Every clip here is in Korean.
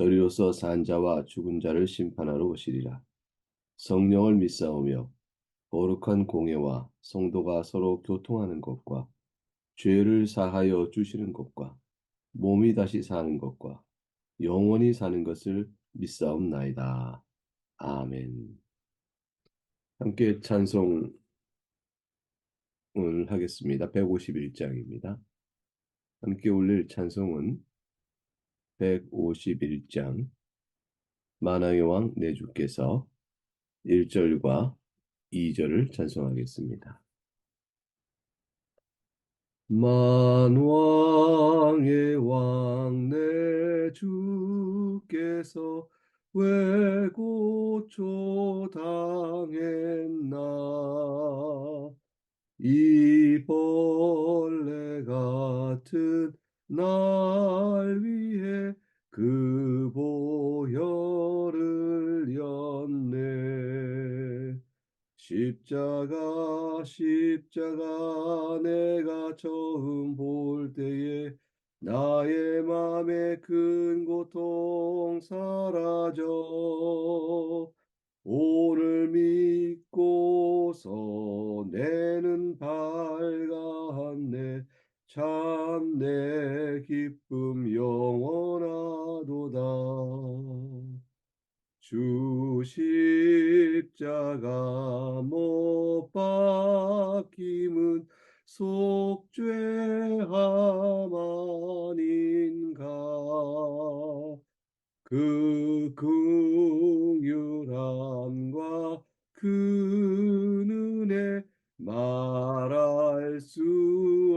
저리로서 산 자와 죽은 자를 심판하러 오시리라. 성령을 믿사오며 거룩한 공예와 성도가 서로 교통하는 것과 죄를 사하여 주시는 것과 몸이 다시 사는 것과 영원히 사는 것을 믿사옵나이다. 아멘. 함께 찬송을 하겠습니다. 151장입니다. 함께 올릴 찬송은 151장 만왕의 왕 내주께서 1절과 2절을 찬송하겠습니다. 만왕의 왕 내주께서 왜 고초당했나 이 벌레 같은 날 위해 그 보혈을 였네 십자가 십자가 내가 처음 볼 때에 나의 맘에 큰 고통 사라져. 오늘 믿고서 내는 밝았네 참 내 기쁨 영원하도다. 주 십자가 못 박힘은 속죄함 아닌가. 그 긍휼함과 그 은혜 말할 수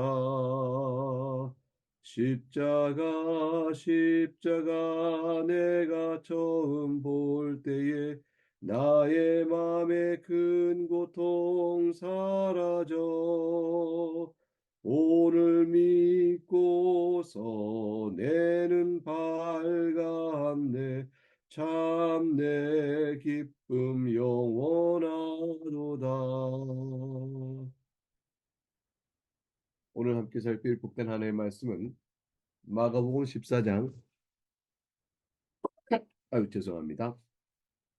없도다 십자가 십자가 내가 처음 볼 때에 나의 맘에 큰 고통 사라져. 오늘 믿고서 내는 밝았네. 참 내 기쁨 영원하도다 오늘 함께 살필 복된 하나님의 말씀은 마가복음 14장 아유 죄송합니다.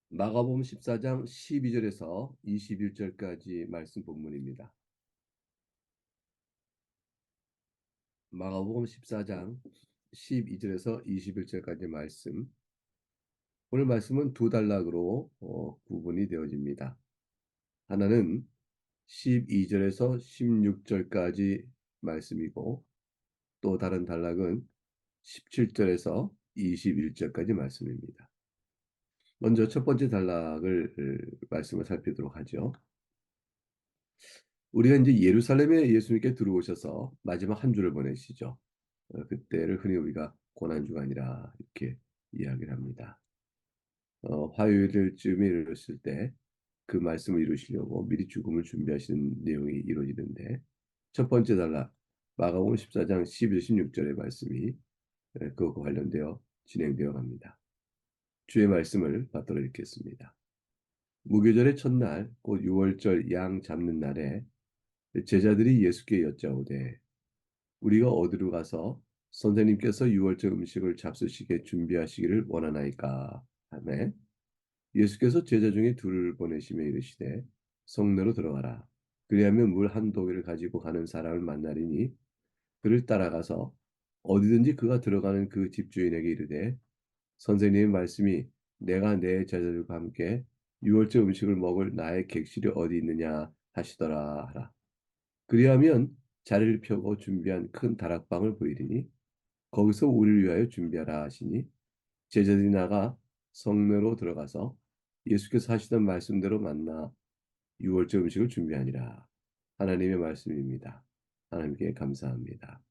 마가복음 14장 12절에서 21절까지 말씀 본문입니다. 마가복음 14장 12절에서 21절까지 말씀. 오늘 말씀은 두 단락으로 어, 구분이 되어집니다. 하나는 12절에서 16절까지 말씀이고 또 다른 단락은 17절에서 21절까지 말씀입니다. 먼저 첫 번째 단락을 말씀을 살피도록 하죠. 우리가 이제 예루살렘에 예수님께 들어오셔서 마지막 한 주를 보내시죠. 어, 그때를 흔히 우리가 고난주간이라 이렇게 이야기를 합니다. 어, 화요일쯤에 이르렀을 때 그 말씀을 이루시려고 미리 죽음을 준비하시는 내용이 이루어지는데 첫 번째 단락 마가복음 14장 11, 16절의 말씀이 그것과 관련되어 진행되어 갑니다. 주의 말씀을 받도록 읽겠습니다. 무교절의 첫날 곧 6월절 양 잡는 날에 제자들이 예수께 여짜오되 우리가 어디로 가서 선생님께서 6월절 음식을 잡수시게 준비하시기를 원하나이까 하매 예수께서 제자 중에 둘을 보내시며 이르시되 성내로 들어가라 그리하면 물한 도기를 가지고 가는 사람을 만나리니 그를 따라가서 어디든지 그가 들어가는 그 집주인에게 이르되 선생님의 말씀이 내가 내 제자들과 함께 6월절 음식을 먹을 나의 객실이 어디 있느냐 하시더라 하라. 그리하면 자리를 펴고 준비한 큰 다락방을 보이리니 거기서 우리를 위하여 준비하라 하시니 제자들이 나가 성내로 들어가서 예수께서 하시던 말씀대로 만나 6월절 음식을 준비하니라. 하나님의 말씀입니다. 하나님께 감사합니다.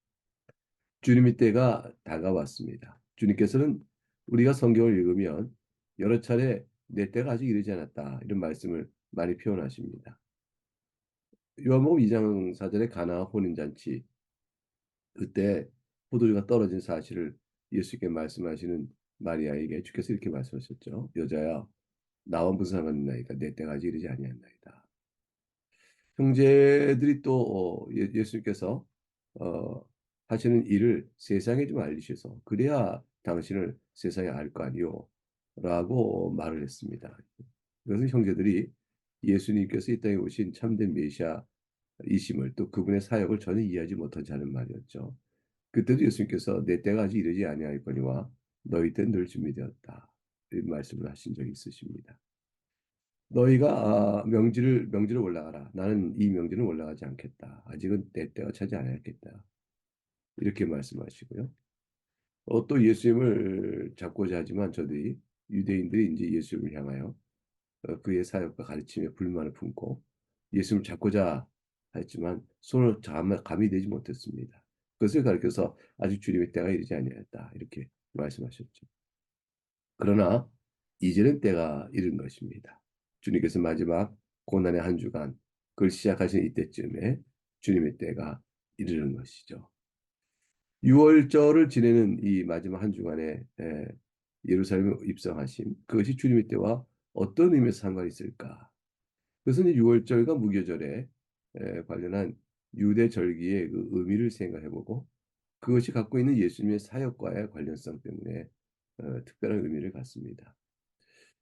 주님의 때가 다가왔습니다. 주님께서는 우리가 성경을 읽으면 여러 차례 내 때가 아직 이르지 않았다 이런 말씀을 많이 표현하십니다. 요한복음 2장 4절에 가나 혼인잔치 그때 포도주가 떨어진 사실을 예수께 말씀하시는 마리아에게 주께서 이렇게 말씀하셨죠. 여자야 나와 무슨 상관있나이까 내 때가 아직 이르지 아니한나이다. 형제들이 또 어, 예, 예수님께서 어, 하시는 일을 세상에 좀 알리셔서 그래야 당신을 세상에 알 거 아니요 라고 말을 했습니다. 그것은 형제들이 예수님께서 이 땅에 오신 참된 메시아이심을 또 그분의 사역을 전혀 이해하지 못하지 않은 말이었죠. 그때도 예수님께서 내 때가 아직 이르지 아니하거니와 너희 때는 늘 준비되었다. 이런 말씀을 하신 적이 있으십니다. 너희가 아, 명지를 명지를 올라가라. 나는 이 명지는 올라가지 않겠다. 아직은 내 때가 차지 않았겠다. 이렇게 말씀하시고요. 어, 또 예수님을 잡고자 하지만 저들이 유대인들이 이제 예수님을 향하여 어, 그의 사역과 가르침에 불만을 품고 예수님을 잡고자 했지만 손을 감이 되지 못했습니다. 그것을 가르쳐서 아직 주님의 때가 이르지 아니하였다. 이렇게 말씀하셨죠. 그러나 이제는 때가 이른 것입니다. 주님께서 마지막 고난의 한 주간 그걸 시작하신 이때쯤에 주님의 때가 이르는 것이죠. 6월절을 지내는 이 마지막 한 주간에 예루살렘에 입성하심 그것이 주님의 때와 어떤 의미에서 상관이 있을까? 그것은 6월절과 무교절에 관련한 유대 절기의 그 의미를 생각해보고 그것이 갖고 있는 예수님의 사역과의 관련성 때문에 어, 특별한 의미를 갖습니다.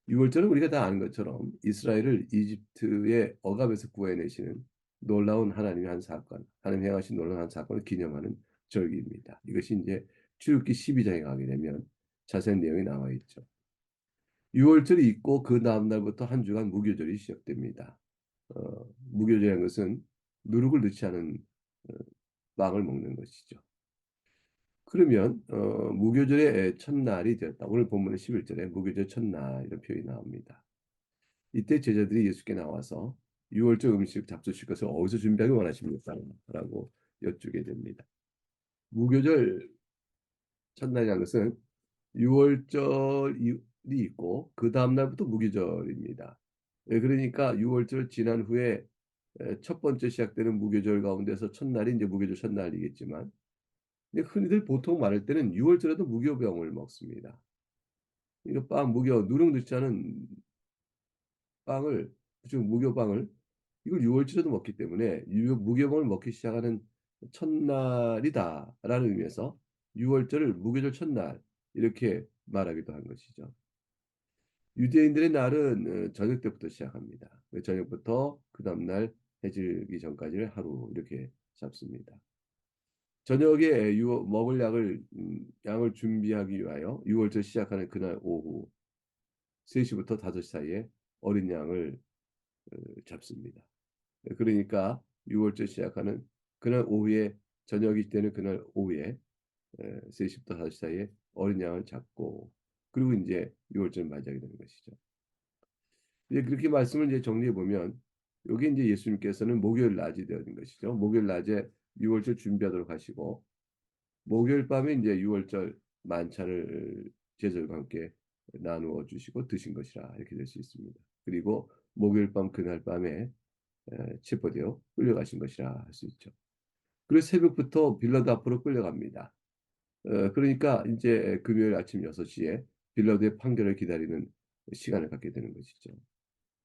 6월절은 우리가 다 아는 것처럼 이스라엘을 이집트의 억압에서 구해내시는 놀라운 하나님의 한 사건, 하나님 행하신 놀라운 한 사건을 기념하는 절기입니다. 이것이 이제 출애굽기 12장에 가게 되면 자세한 내용이 나와 있죠. 6월절이 있고 그 다음 날부터 한 주간 무교절이 시작됩니다. 어, 무교절이라는 것은 누룩을 넣지 않은 어, 빵을 먹는 것이죠. 그러면 어, 무교절의 첫날이 되었다. 오늘 본문의 11절에 무교절 첫날 이런 표현이 나옵니다. 이때 제자들이 예수께 나와서 6월절 음식 잡수실 것을 어디서 준비하기 원하십니까? 라고 여쭈게 됩니다. 무교절 첫날이라는 것은 6월절이 있고 그 다음날부터 무교절입니다. 예, 그러니까 6월절 지난 후에 첫 번째 시작되는 무교절 가운데서 첫날이 이제 무교절 첫날이겠지만 흔히들 보통 말할 때는 6월절에도 무교병을 먹습니다. 이거 빵 무교 누룽 넣지 않은 빵을 지금 무교빵을 이걸 6월절에도 먹기 때문에 무교병을 먹기 시작하는 첫날이다라는 의미에서 6월절을 무교절 첫날 이렇게 말하기도 한 것이죠. 유대인들의 날은 어, 저녁 때부터 시작합니다. 저녁부터 그 다음날 해질기 전까지를 하루 이렇게 잡습니다. 저녁에 유, 먹을 약을 음, 양을 준비하기 위하여 6월절 시작하는 그날 오후 3시부터 5시 사이에 어린 양을 어, 잡습니다. 그러니까 6월절 시작하는 그날 오후에 저녁이 때는 그날 오후에 3시부터 5시 사이에 어린 양을 잡고 그리고 이제 6월절 맞이하게 되는 것이죠. 이제 그렇게 말씀을 이제 정리해 보면 여기 이제 예수님께서는 목요일 낮이 되는 것이죠. 목요일 낮에 6월절 준비하도록 하시고 목요일 밤에 이제 6월절 만찬을 제절과 함께 나누어 주시고 드신 것이라 이렇게 될 수 있습니다. 그리고 목요일 밤 그날 밤에 체포되어 끌려가신 것이라 할 수 있죠. 그리고 새벽부터 빌라드 앞으로 끌려갑니다. 어, 그러니까 이제 금요일 아침 6시에 빌라드의 판결을 기다리는 시간을 갖게 되는 것이죠.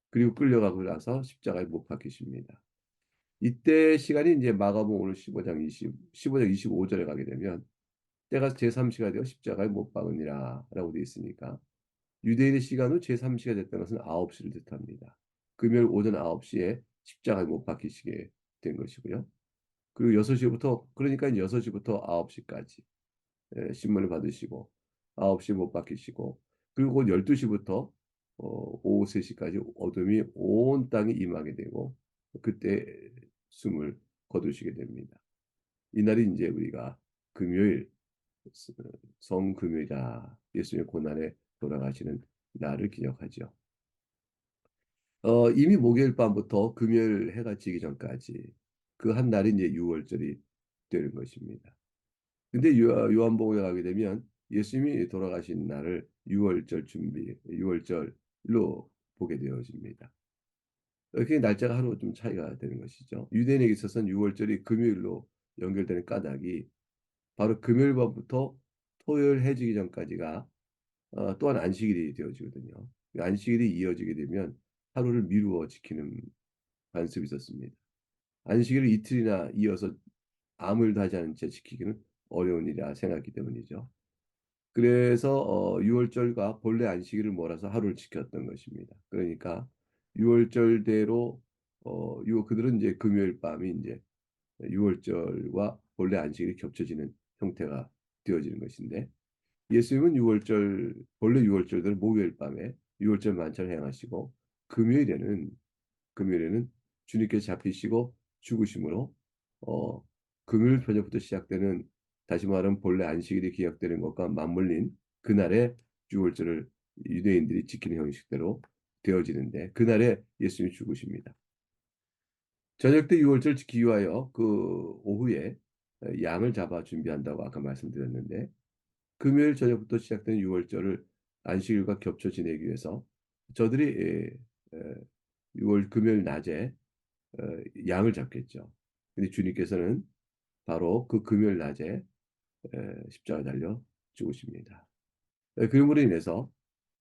그리고 끌려가고 나서 십자가에 못 박히십니다. 이때 시간이 이제 마가복음 오늘 15장 20, 15장 25절에 가게 되면 때가 제3시가 되어 십자가에 못 박으니라 라고 되어 있으니까 유대인의 시간으로 제3시가 됐다는 것은 9시를 뜻합니다. 금요일 오전 9시에 십자가에 못 박히시게 된 것이고요. 그리고 6시부터 그러니까 6시부터 9시까지 신문을 받으시고 9시 못 박히시고 그리고 12시부터 어, 오후 3시까지 어둠이 온 땅에 임하게 되고 그때 숨을 거두시게 됩니다. 이날이 이제 우리가 금요일 성금요일이다. 예수님의 고난에 돌아가시는 날을 기억하죠. 어, 이미 목요일 밤부터 금요일 해가 지기 전까지 그 한 날이 이제 6월절이 되는 것입니다. 근데 요한복음에 가게 되면 예수님이 돌아가신 날을 6월절 준비, 6월절로 보게 되어집니다. 이렇게 날짜가 하루 좀 차이가 되는 것이죠. 유대인에게 있어서는 6월절이 금요일로 연결되는 까닭이 바로 금요일 밤부터 토요일 해지기 전까지가 어, 또한 안식일이 되어지거든요. 안식일이 이어지게 되면 하루를 미루어 지키는 관습이 있었습니다. 안식일을 이틀이나 이어서 아무 일도 하지 않은 채 지키기는 어려운 일이라 생각했기 때문이죠. 그래서 어, 6월절과 본래 안식일을 몰아서 하루를 지켰던 것입니다. 그러니까 6월절대로 어, 요 그들은 이제 금요일 밤이 이제 6월절과 본래 안식일이 겹쳐지는 형태가 되어지는 것인데 예수님은 6월절 본래 6월절들은 목요일 밤에 6월절 만찬을 행하시고 금요일에는 금요일에는 주님께서 잡히시고 죽으심으로 어, 금요일 저녁부터 시작되는 다시 말하면 본래 안식일이 기약되는 것과 맞물린 그날에 6월절을 유대인들이 지키는 형식대로 되어지는데 그날에 예수님이 죽으십니다. 저녁 때 6월절 지키기 위하여 그 오후에 양을 잡아 준비한다고 아까 말씀드렸는데 금요일 저녁부터 시작된 6월절을 안식일과 겹쳐 지내기 위해서 저들이 6월 금요일 낮에 어, 양을 잡겠죠. 근데 주님께서는 바로 그 금요일 낮에 십자가 달려 죽으십니다. 그럼으로 인해서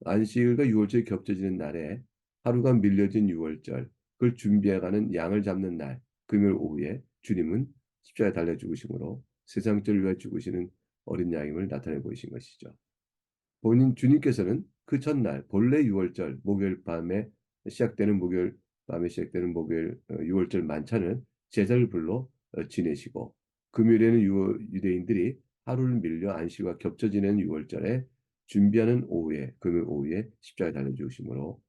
안식일과 6월절이 겹쳐지는 날에 하루가 밀려진 6월절, 그걸 준비해가는 양을 잡는 날, 금요일 오후에 주님은 십자가에 달려 죽으심으로 세상죄를 위해 죽으시는 어린 양임을 나타내 보이신 것이죠. 본인 주님께서는 그 첫날 본래 6월절 목요일 밤에 시작되는 목요일 밤에 시작되는 목요일 6월절 어, 만찬을 제사를 불러 어, 지내시고 금요일에는 유대인들이 하루를 밀려 안식과 겹쳐 지낸 6월절에 준비하는 오후에 금요일 오후에 십자가에 달려 죽으심으로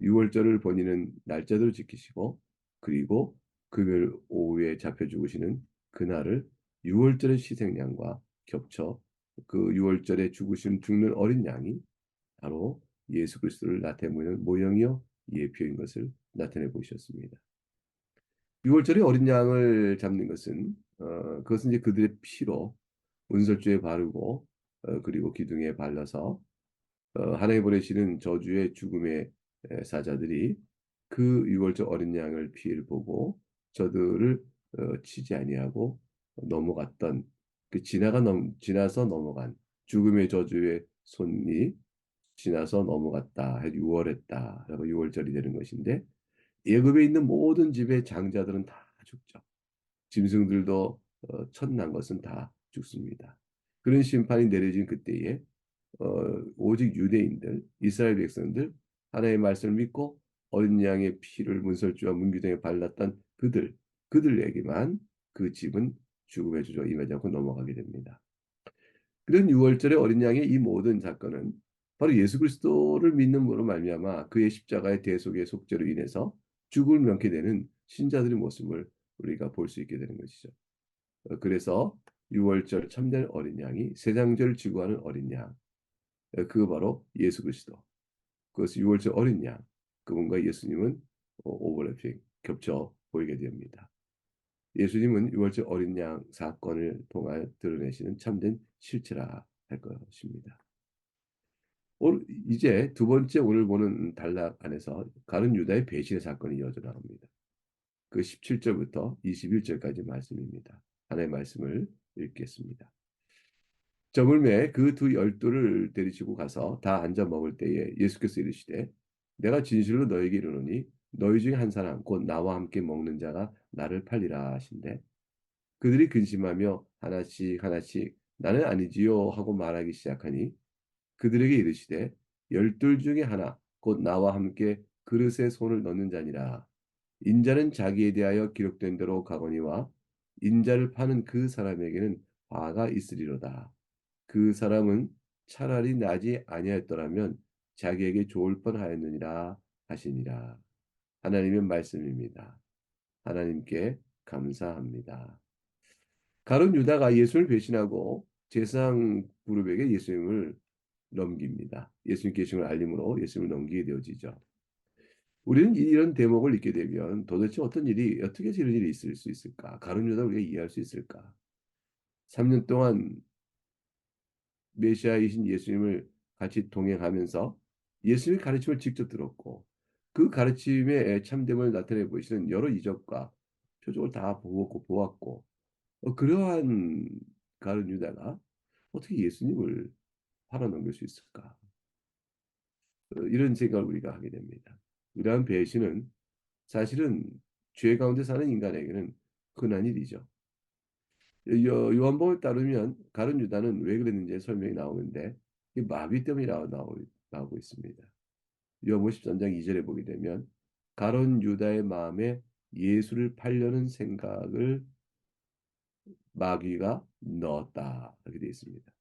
6월절을 본인은 날짜대로 지키시고 그리고 금요일 오후에 잡혀 죽으시는 그날을 6월절의 희생양과 겹쳐 그 6월절에 죽으신 죽는 어린 양이 바로 예수 그리스도를 나타내는 모형이요 예표인 것을 나타내 보셨습니다. 6월절에 어린 양을 잡는 것은 어, 그것은 이제 그들의 피로 은설주에 바르고 어, 그리고 기둥에 발라서 어, 하나님 보내시는 저주의 죽음의 사자들이 그 6월절 어린 양을 피를 보고 저들을 어, 치지 아니하고 넘어갔던 그 지나가 넘 지나서 넘어간 죽음의 저주의 손이 지나서 넘어갔다 해 6월했다 라고 6월절이 되는 것인데 예굽에 있는 모든 집의 장자들은 다 죽죠. 짐승들도 어, 첫난 것은 다 죽습니다. 그런 심판이 내려진 그때에 어, 오직 유대인들, 이스라엘 백성들 하나님의 말씀을 믿고 어린 양의 피를 문설주와 문규등에 발랐던 그들, 그들에게만 그 집은 죽음의 주저 임하지 않고 넘어가게 됩니다. 그런 6월절의 어린 양의 이 모든 사건은 바로 예수 그리스도를 믿는 으로 말미암아 그의 십자가의 대속의 속죄로 인해서 죽음을 면케 되는 신자들의 모습을 우리가 볼 수 있게 되는 것이죠. 어, 그래서 6월절 참된 어린 양이 세상죄를 지고 하는 어린 양. 어, 그거 바로 예수 그리스도. 그것이 6월절 어린 양. 그분과 예수님은 오버래핑 겹쳐 보이게 됩니다. 예수님은 6월절 어린 양 사건을 통해 드러내시는 참된 실체라 할 것입니다. 이제 두 번째 오늘 보는 단락 안에서 가른 유다의 배신의 사건이 이어져 나옵니다. 그 17절부터 21절까지 말씀입니다. 하나의 말씀을 읽겠습니다. 저물매 그 두 열두를 데리시고 가서 다 앉아 먹을 때에 예수께서 이르시되 내가 진실로 너에게 이르노니 너희 중에 한 사람 곧 나와 함께 먹는 자가 나를 팔리라 하신대 그들이 근심하며 하나씩 하나씩 나는 아니지요 하고 말하기 시작하니 그들에게 이르시되 열둘 중에 하나 곧 나와 함께 그릇에 손을 넣는 자니라 인자는 자기에 대하여 기록된 대로 가거니와 인자를 파는 그 사람에게는 화가 있으리로다. 그 사람은 차라리 나지 아니하였더라면 자기에게 좋을 뻔하였느니라 하시니라. 하나님의 말씀입니다. 하나님께 감사합니다. 가론 유다가 예수를 배신하고 제상 그룹에게 예수님을 넘깁니다. 예수님 계심을 알림으로 예수님을 넘기게 되어지죠. 우리는 이런 대목을 읽게 되면 도대체 어떤 일이 어떻게 이런 일이 있을 수 있을까? 가룟 유다 우리가 이해할 수 있을까? 3년 동안 메시아이신 예수님을 같이 동행하면서 예수님의 가르침을 직접 들었고 그 가르침의 참됨을 나타내 보이시는 여러 이적과 표적을 다 보고 보았고 어, 그러한 가룟 유다가 어떻게 예수님을 팔아넘길 수 있을까? 어, 이런 생각을 우리가 하게 됩니다. 이러한 배신은 사실은 죄 가운데 사는 인간에게는 흔한 일이죠. 요한복음에 따르면 가룟 유다는 왜 그랬는지 설명이 나오는데 때문에 나오, 나오고 있습니다. 요한복음 13장 2절에 보게 되면 가룟 유다의 마음에 예수를 팔려는 생각을 마귀가 넣었다 이렇게 되어 있습니다.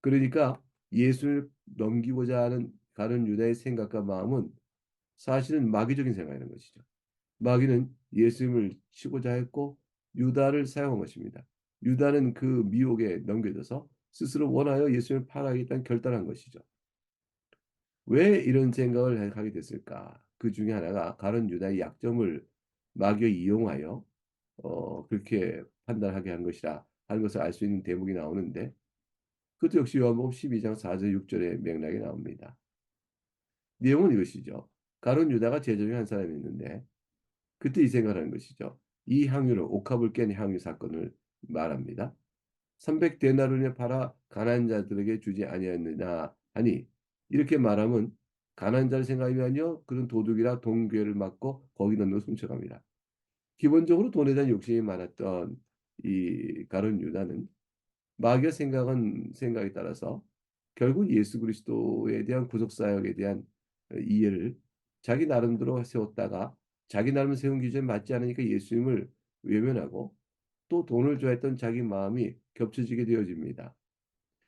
그러니까 예수를 넘기고자 하는 가룟 유다의 생각과 마음은 사실은 마귀적인 생각이라는 것이죠. 마귀는 예수님을 치고자 했고 유다를 사용한 것입니다. 유다는 그 미혹에 넘겨져서 스스로 원하여 예수님을 팔아야겠다는 결단한 것이죠. 왜 이런 생각을 하게 됐을까? 그 중에 하나가 가론 유다의 약점을 마귀가 이용하여 어, 그렇게 판단하게 한 것이라 하는 것을 알 수 있는 대목이 나오는데 그것도 역시 요한복음 12장 4절 6절의 맥락이 나옵니다. 내용은 이것이죠. 가론 유다가 제자 한 사람이 있는데 그때 이 생각을 하는 것이죠. 이 향유를 옥합을 깬 향유 사건을 말합니다. 300데나리온에 팔아 가난한 자들에게 주지 아니하느냐 하니 이렇게 말하면 가난한 자를 생각하며 아니요 그런 도둑이라 동괴를 맞고 거기 넣는 훔쳐갑니다. 기본적으로 돈에 대한 욕심이 많았던 이 가론 유다는 마귀가 생각한 생각에 따라서 결국 예수 그리스도에 대한 구속 사역에 대한 이해를 자기 나름대로 세웠다가 자기 나름 세운 기준에 맞지 않으니까 예수님을 외면하고 또 돈을 좋아했던 자기 마음이 겹쳐지게 되어집니다.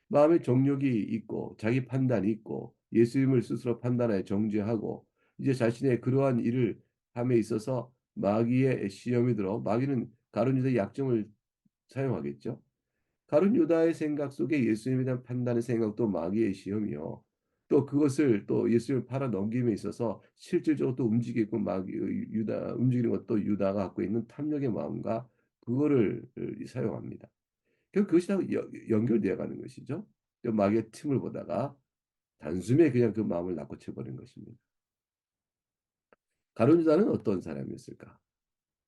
마음의 정욕이 있고 자기 판단이 있고 예수님을 스스로 판단하여 정죄하고 이제 자신의 그러한 일을 함에 있어서 마귀의 시험이 들어 마귀는 가룟 유다의 약점을 사용하겠죠. 가룟 유다의 생각 속에 예수님에 대한 판단의 생각도 마귀의 시험이요. 또 그것을 또 예수님을 팔아 넘김에 있어서 실질적으로 또 움직이고 막 유다 움직이는 것도 유다가 갖고 있는 탐욕의 마음과 그거를 사용합니다. 결국 그것이 다 연결되어 가는 것이죠. 마귀의 틈을 보다가 단숨에 그냥 그 마음을 낚고채 버린 것입니다. 가룟 유다는 어떤 사람이었을까?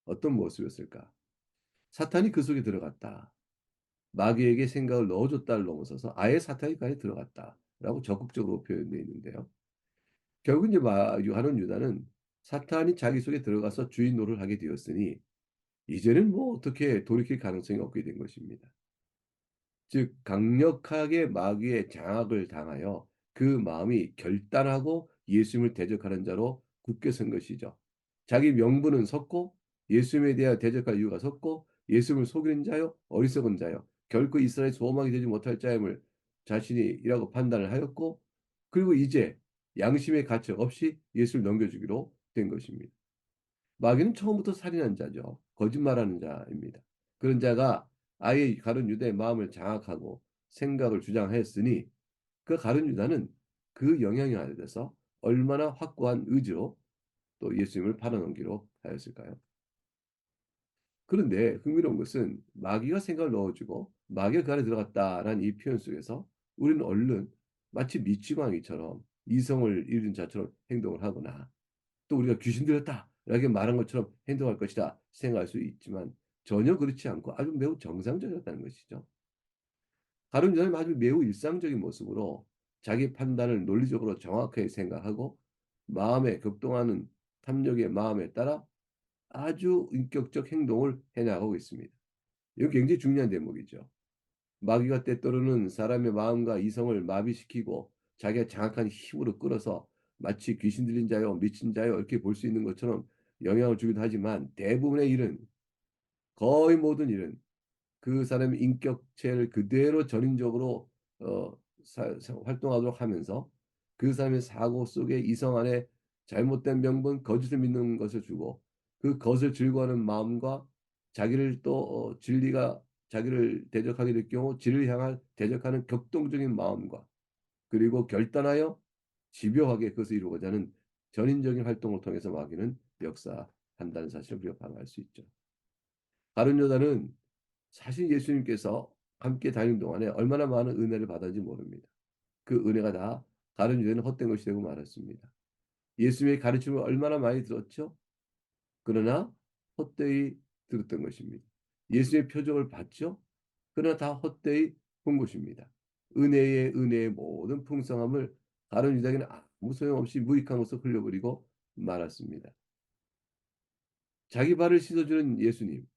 어떤 모습이었을까? 사탄이 그 속에 들어갔다. 마귀에게 생각을 넣어줬다를 넘어서서 아예 사탄이 가에 들어갔다. 라고 적극적으로 표현되어 있는데요. 결국 이제 하는 유다는 사탄이 자기 속에 들어가서 주인 노릇을 하게 되었으니 이제는 뭐 어떻게 돌이킬 가능성이 없게 된 것입니다. 즉 강력하게 마귀의 장악을 당하여 그 마음이 결단하고 예수님을 대적하는 자로 굳게 선 것이죠. 자기 명분은 섰고 예수님에 대한 대적할 이유가 섰고 예수님을 속이는 자요 어리석은 자요 결코 이스라엘 소망이 되지 못할 자임을 자신이라고 판단을 하였고 그리고 이제 양심의 가책 없이 예수를 넘겨주기로 된 것입니다. 마귀는 처음부터 살인한 자죠. 거짓말하는 자입니다. 그런 자가 아예 가룟 유다의 마음을 장악하고 생각을 주장하였으니 그 가룟 유다는 그 영향이 아래서 얼마나 확고한 의지로 또 예수님을 팔아넘기로 하였을까요? 그런데 흥미로운 것은 마귀가 생각을 넣어주고 마귀가 그 안에 들어갔다라는 이 표현 속에서 우리는 얼른 마치 미치광이처럼 이성을 잃은 자처럼 행동을 하거나 또 우리가 귀신 들렸다 이렇게 말한 것처럼 행동할 것이다 생각할 수 있지만 전혀 그렇지 않고 아주 매우 정상적이었다는 것이죠. 가룟 유다는 아주 매우 일상적인 모습으로 자기 판단을 논리적으로 정확하게 생각하고 마음에 격동하는 탐욕의 마음에 따라 아주 인격적 행동을 해나가고 있습니다. 이건 굉장히 중요한 대목이죠. 마귀가 때때로는 사람의 마음과 이성을 마비시키고 자기가 장악한 힘으로 끌어서 마치 귀신 들린 자요, 미친 자요 이렇게 볼 수 있는 것처럼 영향을 주기도 하지만 대부분의 일은 거의 모든 일은 그 사람의 인격체를 그대로 전인적으로 어, 사, 활동하도록 하면서 그 사람의 사고 속에 이성 안에 잘못된 명분, 거짓을 믿는 것을 주고 그 것을 즐거워하는 마음과 자기를 또 어, 진리가 자기를 대적하게 될 경우 진리를 향한 대적하는 격동적인 마음과 그리고 결단하여 집요하게 그것을 이루고자 하는 전인적인 활동을 통해서 마귀는 역사한다는 사실을 우리가 방어할 수 있죠. 다른 여자는 사실 예수님께서 함께 다니는 동안에 얼마나 많은 은혜를 받았는지 모릅니다. 그 은혜가 다 다른 유대는 헛된 것이 되고 말았습니다. 예수님의 가르침을 얼마나 많이 들었죠? 그러나 헛되이 들었던 것입니다. 예수의 표적을 봤죠? 그러나 다 헛되이 본 것입니다. 은혜의 은혜의 모든 풍성함을 다른 유다에게는 아무 소용없이 무익한 것을 흘려버리고 말았습니다. 자기 발을 씻어주는 예수님.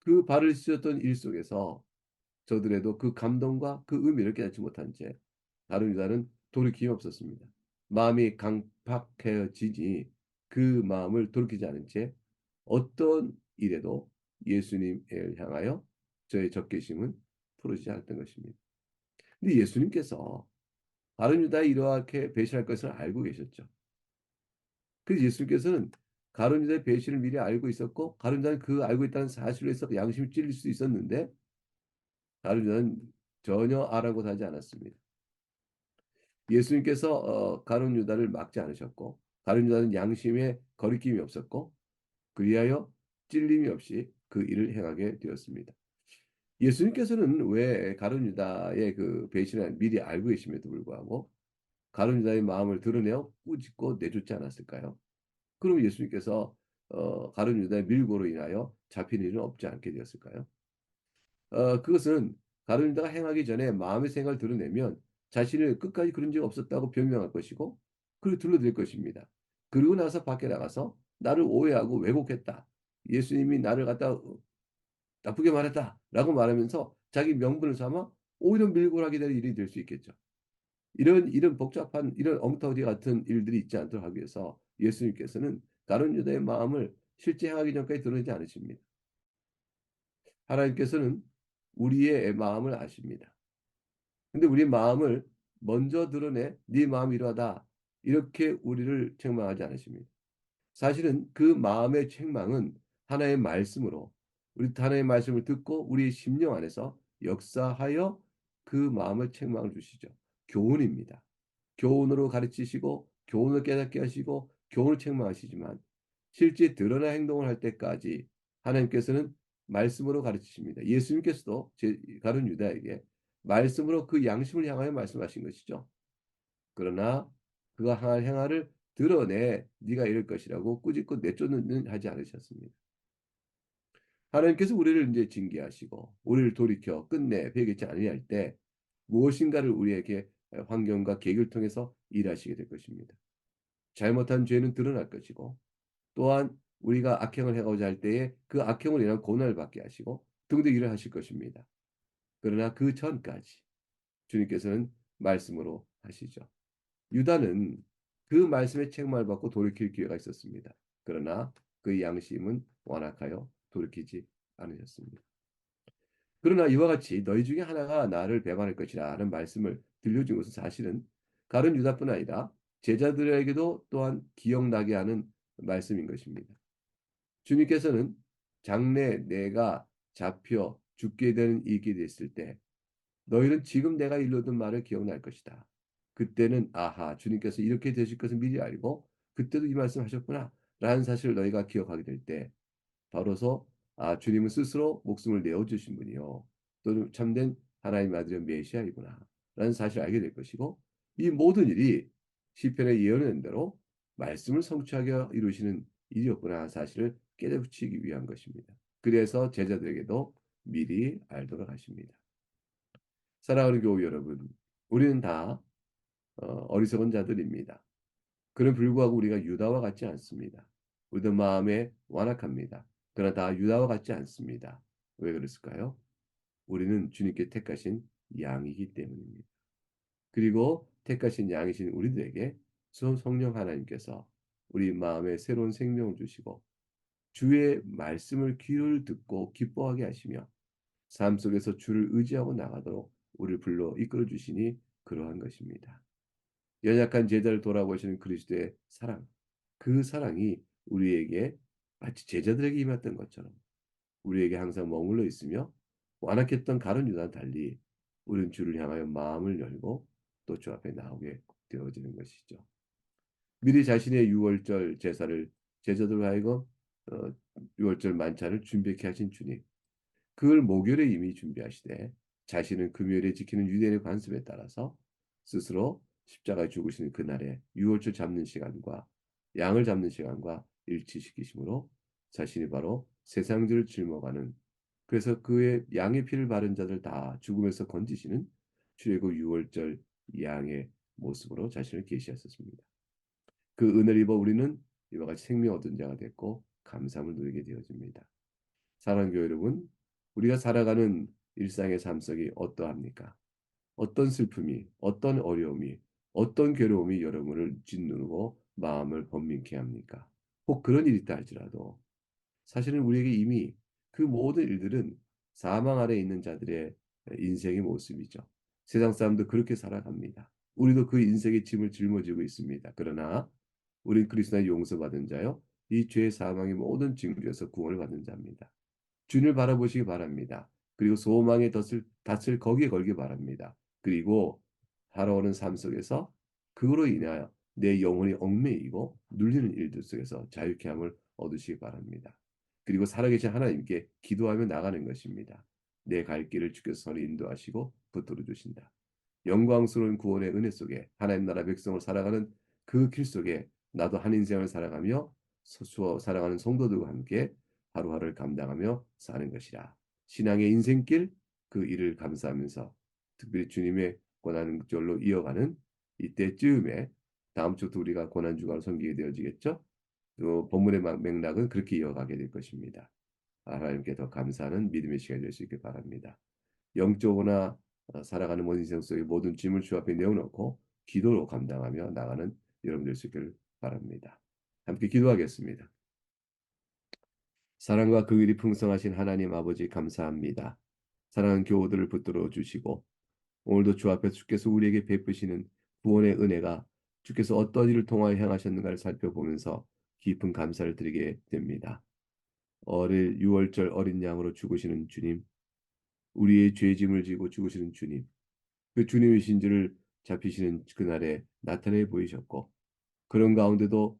그 발을 씻었던 일 속에서 저들에도 그 감동과 그 의미를 깨닫지 못한 채 다른 유다는 돌이킴이 없었습니다. 마음이 강팍해지지 그 마음을 돌이키지 않은 채 어떤 일에도 예수님을 향하여 저의 적개심은 풀어지지 않았던 것입니다. 근데 예수님께서 다른 유다에 이렇게 배신할 것을 알고 계셨죠. 그래서 예수님께서는 가룟 유다의 배신을 미리 알고 있었고 가룟 유다는 그 알고 있다는 사실로 해서 양심이 찔릴 수 있었는데 가룟 유다는 전혀 아랑곳하지 않았습니다. 예수님께서 어, 가룟 유다를 막지 않으셨고 가룟 유다는 양심에 거리낌이 없었고 그리하여 찔림이 없이 그 일을 행하게 되었습니다. 예수님께서는 왜 가룟 유다의 그 배신을 미리 알고 계심에도 불구하고 가룟 유다의 마음을 드러내어 꾸짖고 내쫓지 않았을까요? 그럼 예수님께서 어, 가룟 유다의 밀고로 인하여 잡힌 일은 없지 않게 되었을까요? 어, 그것은 가룟 유다가 행하기 전에 마음의 생각을 드러내면 자신을 끝까지 그런 적 없었다고 변명할 것이고 그리고 둘러댈 것입니다. 그리고 나서 밖에 나가서 나를 오해하고 왜곡했다. 예수님이 나를 갖다 나쁘게 말했다. 라고 말하면서 자기 명분을 삼아 오히려 밀고하게 될 일이 될 수 있겠죠. 이런 이런 복잡한 이런 엉터리 같은 일들이 있지 않도록 하기 위해서 예수님께서는 가룟 유다의 마음을 실제 행하기 전까지 드러내지 않으십니다. 하나님께서는 우리의 마음을 아십니다. 근데 우리 마음을 먼저 드러내 네 마음이 이러하다 이렇게 우리를 책망하지 않으십니다. 사실은 그 마음의 책망은 하나의 말씀으로 우리 하나의 말씀을 듣고 우리의 심령 안에서 역사하여 그 마음을 책망을 주시죠. 교훈입니다. 교훈으로 가르치시고 교훈을 깨닫게 하시고 교훈을 책망하시지만 실제 드러나 행동을 할 때까지 하나님께서는 말씀으로 가르치십니다. 예수님께서도 제 가룟 유다에게 말씀으로 그 양심을 향하여 말씀하신 것이죠. 그러나 그가 행할 행하를 드러내 네가 이럴 것이라고 꾸짖고 내쫓는 하지 않으셨습니다. 하나님께서 우리를 이제 징계하시고 우리를 돌이켜 끝내 회개치 아니할 때 무엇인가를 우리에게 환경과 계기를 통해서 일하시게 될 것입니다. 잘못한 죄는 드러날 것이고 또한 우리가 악행을 해가고자 할 때에 그 악행으로 인한 고난을 받게 하시고 등등 일을 하실 것입니다. 그러나 그 전까지 주님께서는 말씀으로 하시죠. 유다는 그 말씀의 책망을 받고 돌이킬 기회가 있었습니다. 그러나 그 양심은 완악하여 돌이키지 않으셨습니다. 그러나 이와 같이 너희 중에 하나가 나를 배반할 것이라 는 말씀을 들려준 것은 사실은 가른 유다뿐 아니라 제자들에게도 또한 기억나게 하는 말씀인 것입니다. 주님께서는 장래 내가 잡혀 죽게 되는 일이 됐을 때 너희는 지금 내가 일러둔 말을 기억날 것이다. 그때는 아하 주님께서 이렇게 되실 것을 미리 알고 그때도 이 말씀 하셨구나 라는 사실을 너희가 기억하게 될 때 바로서 아 주님은 스스로 목숨을 내어 주신 분이요 또는 참된 하나님 아들의 메시아이구나 라는 사실을 알게 될 것이고 이 모든 일이 시편에 예언한 대로 말씀을 성취하게 이루시는 일이었구나 사실을 깨닫추기 위한 것입니다. 그래서 제자들에게도 미리 알도록 하십니다. 사랑하는 교우 여러분, 우리는 다 어, 리석은 자들입니다. 그런 불구하고 우리가 유다와 같지 않습니다. 우리도 마음에 완악합니다. 그러나 다 유다와 같지 않습니다. 왜 그랬을까요? 우리는 주님께 택하신 양이기 때문입니다. 그리고 택하신 양이신 우리들에게 성령 하나님께서 우리 마음에 새로운 생명을 주시고 주의 말씀을 귀를 듣고 기뻐하게 하시며 삶 속에서 주를 의지하고 나가도록 우리를 불러 이끌어 주시니 그러한 것입니다. 연약한 제자를 돌아보시는 그리스도의 사랑, 그 사랑이 우리에게 마치 제자들에게 임했던 것처럼 우리에게 항상 머물러 있으며 완악했던 가론 유다와 달리 우리는 주를 향하여 마음을 열고 또 주 앞에 나오게 되어지는 것이죠. 미리 자신의 유월절 제사를 제자들로 하여금 어, 6월절 만찬을 준비케 하신 주님. 그걸 목요일에 이미 준비하시되 자신은 금요일에 지키는 유대인의 관습에 따라서 스스로 십자가에 죽으시는 그날에 유월절 잡는 시간과 양을 잡는 시간과 일치시키심으로 자신이 바로 세상들을 짊어가는 그래서 그의 양의 피를 바른 자들 다 죽음에서 건지시는 출애굽 유월절 양의 모습으로 자신을 계시하셨습니다. 그 은혜를 입어 우리는 이와 같이 생명 얻은 자가 됐고 감사함을 누리게 되어집니다. 사랑하는 교회 여러분, 우리가 살아가는 일상의 삶 속이 어떠합니까? 어떤 슬픔이, 어떤 어려움이, 어떤 괴로움이 여러분을 짓누르고 마음을 번민케 합니까? 혹 그런 일이 있다 할지라도 사실은 우리에게 이미 그 모든 일들은 사망 아래 있는 자들의 인생의 모습이죠. 세상 사람도 그렇게 살아갑니다. 우리도 그 인생의 짐을 짊어지고 있습니다. 그러나 우린 그리스도의 용서받은 자요. 이 죄의 사망의 모든 징조에서 구원을 받는 자입니다. 주님을 바라보시기 바랍니다. 그리고 소망의 덫을, 닻을 거기에 걸기 바랍니다. 그리고 살아오는 삶 속에서 그로 인하여 내 영혼이 얽매이고 눌리는 일들 속에서 자유케 함을 얻으시기 바랍니다. 그리고 살아계신 하나님께 기도하며 나가는 것입니다. 내 갈 길을 주께서 서로 인도하시고 붙들어 주신다. 영광스러운 구원의 은혜 속에 하나님 나라 백성을 살아가는 그 길 속에 나도 한 인생을 살아가며 서수어 살아가는 성도들과 함께 하루하루를 감당하며 사는 것이라. 신앙의 인생길 그 일을 감사하면서 특별히 주님의 권하는 절로 이어가는 이때쯤에 다음 주부터 우리가 고난 주간을 섬기게 되어지겠죠. 또 본문의 맥락은 그렇게 이어가게 될 것입니다. 하나님께 더 감사하는 믿음의 시간이 될 수 있길 바랍니다. 영적으로나 어, 살아가는 모든 인생 속의 모든 짐을 주 앞에 내어놓고 기도로 감당하며 나가는 여러분 될 수 있기를 바랍니다. 함께 기도하겠습니다. 사랑과 그 일이 풍성하신 하나님 아버지 감사합니다. 사랑하는 교우들을 붙들어 주시고 오늘도 주 앞에 주께서 우리에게 베푸시는 구원의 은혜가 주께서 어떤 일을 통하여 행하셨는가를 살펴보면서 깊은 감사를 드리게 됩니다. 어릴 6월절 어린 양으로 죽으시는 주님, 우리의 죄짐을 지고 죽으시는 주님, 그 주님이신 줄을 잡히시는 그날에 나타내 보이셨고 그런 가운데도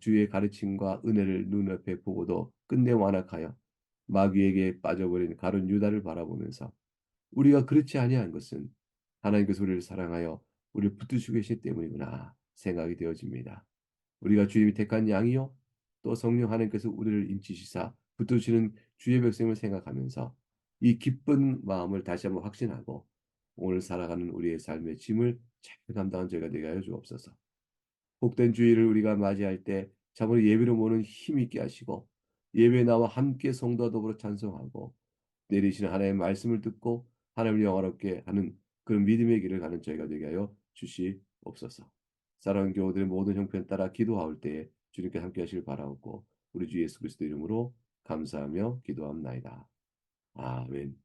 주의 가르침과 은혜를 눈앞에 보고도 끝내 완악하여 마귀에게 빠져버린 가론 유다를 바라보면서 우리가 그렇지 아니한 것은 하나님께서 우리를 사랑하여 우리를 붙드시고 계시기 때문이구나 생각이 되어집니다. 우리가 주님이 택한 양이요 또 성령 하나님께서 우리를 인치시사 붙드시는 주의 백성을 생각하면서 이 기쁜 마음을 다시 한번 확신하고 오늘 살아가는 우리의 삶의 짐을 잘 감당한 저희가 되게 하여 주옵소서. 복된 주일을 우리가 맞이할 때 참으로 예배로 모는 힘 있게 하시고 예배 나와 함께 성도와 더불어 찬송하고 내리시는 하나님의 말씀을 듣고 하나님을 영화롭게 하는 그런 믿음의 길을 가는 저희가 되게 하여 주시옵소서. 사랑하는 교우들의 모든 형편 따라 기도하올 때에 주님께 함께 하시길 바라옵고 우리 주 예수 그리스도 이름으로 감사하며 기도합나이다. 아멘.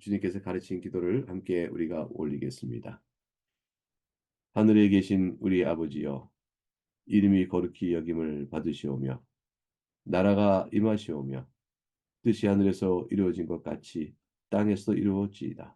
주님께서 가르친 기도를 함께 우리가 올리겠습니다. 하늘에 계신 우리 아버지여 이름이 거룩히 여김을 받으시오며 나라가 임하시오며 뜻이 하늘에서 이루어진 것 같이 땅에서 이루어지이다.